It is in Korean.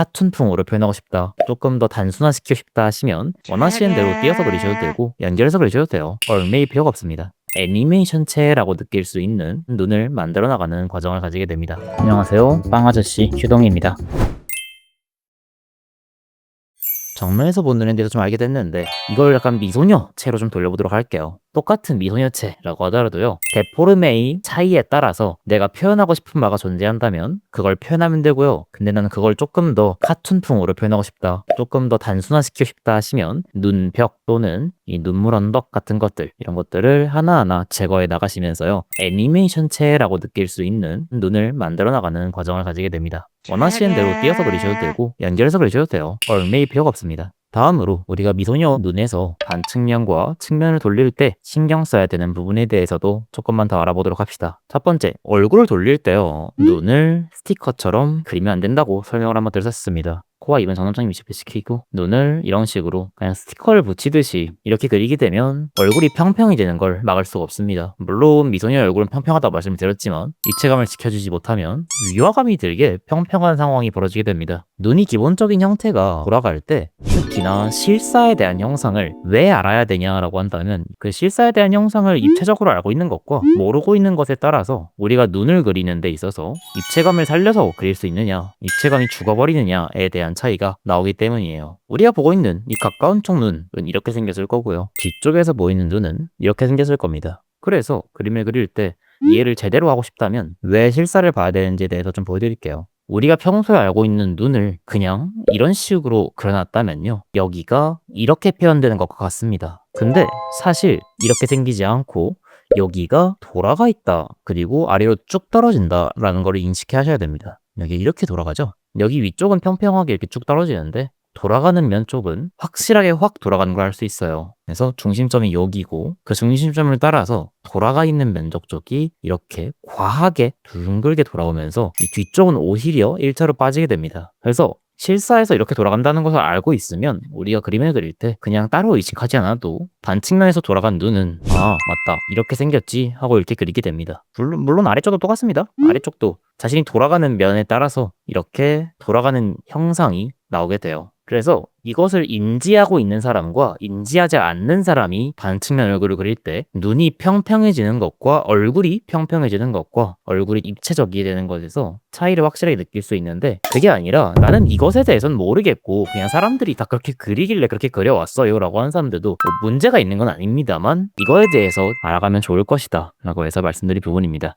카툰풍으로 표현하고 싶다. 조금 더 단순화시키고 싶다 하시면 원하시는 대로 띄어서 그리셔도 되고 연결해서 그리셔도 돼요. 얼매일 필요가 없습니다. 애니메이션체라고 느낄 수 있는 눈을 만들어 나가는 과정을 가지게 됩니다. 안녕하세요. 빵아저씨 휴동입니다. 정면에서 본 눈에 대해서 좀 알게 됐는데 이걸 약간 미소녀체로 좀 돌려보도록 할게요. 똑같은 미소녀체라고 하더라도요. 데포르메의 차이에 따라서 내가 표현하고 싶은 바가 존재한다면 그걸 표현하면 되고요. 근데 나는 그걸 조금 더 카툰풍으로 표현하고 싶다. 조금 더 단순화시키고 싶다 하시면 눈벽 또는 이 눈물 언덕 같은 것들 이런 것들을 하나하나 제거해 나가시면서요. 애니메이션체라고 느낄 수 있는 눈을 만들어 나가는 과정을 가지게 됩니다. 원하시는 대로 띄어서 그리셔도 되고 연결해서 그리셔도 돼요. 얼매일 필요가 없습니다. 다음으로 우리가 미소녀 눈에서 반측면과 측면을 돌릴 때 신경 써야 되는 부분에 대해서도 조금만 더 알아보도록 합시다. 첫 번째, 얼굴을 돌릴 때요. 눈을 스티커처럼 그리면 안 된다고 설명을 한번 드렸습니다. 코와 입은 정점적인 위치에 시키고 눈을 이런 식으로 그냥 스티커를 붙이듯이 이렇게 그리게 되면 얼굴이 평평이 되는 걸 막을 수가 없습니다. 물론 미소녀의 얼굴은 평평하다고 말씀을 드렸지만 입체감을 지켜주지 못하면 위화감이 들게 평평한 상황이 벌어지게 됩니다. 눈이 기본적인 형태가 돌아갈 때 특히나 실사에 대한 형상을 왜 알아야 되냐라고 한다면 그 실사에 대한 형상을 입체적으로 알고 있는 것과 모르고 있는 것에 따라서 우리가 눈을 그리는 데 있어서 입체감을 살려서 그릴 수 있느냐 입체감이 죽어버리느냐에 대한 차이가 나오기 때문이에요. 우리가 보고 있는 이 가까운 쪽 눈은 이렇게 생겼을 거고요. 뒤쪽에서 보이는 눈은 이렇게 생겼을 겁니다. 그래서 그림을 그릴 때 이해를 제대로 하고 싶다면 왜 실사를 봐야 되는지에 대해서 좀 보여드릴게요. 우리가 평소에 알고 있는 눈을 그냥 이런 식으로 그려놨다면요. 여기가 이렇게 표현되는 것과 같습니다. 근데 사실 이렇게 생기지 않고 여기가 돌아가 있다. 그리고 아래로 쭉 떨어진다. 라는 걸 인식해 하셔야 됩니다. 여기 이렇게 돌아가죠? 여기 위쪽은 평평하게 이렇게 쭉 떨어지는데 돌아가는 면 쪽은 확실하게 확 돌아가는 걸 알 수 있어요. 그래서 중심점이 여기고 그 중심점을 따라서 돌아가 있는 면적 쪽이 이렇게 과하게 둥글게 돌아오면서 이 뒤쪽은 오히려 일자로 빠지게 됩니다. 그래서 실사에서 이렇게 돌아간다는 것을 알고 있으면 우리가 그림을 그릴 때 그냥 따로 의식하지 않아도 반측면에서 돌아간 눈은 아 맞다 이렇게 생겼지 하고 이렇게 그리게 됩니다. 물론, 물론 아래쪽도 똑같습니다. 아래쪽도 자신이 돌아가는 면에 따라서 이렇게 돌아가는 형상이 나오게 돼요. 그래서 이것을 인지하고 있는 사람과 인지하지 않는 사람이 반측면 얼굴을 그릴 때 눈이 평평해지는 것과 얼굴이 평평해지는 것과 얼굴이 입체적이 되는 것에서 차이를 확실하게 느낄 수 있는데 그게 아니라 나는 이것에 대해서는 모르겠고 그냥 사람들이 다 그렇게 그리길래 그렇게 그려왔어요 라고 하는 사람들도 뭐 문제가 있는 건 아닙니다만 이거에 대해서 알아가면 좋을 것이다 라고 해서 말씀드릴 부분입니다.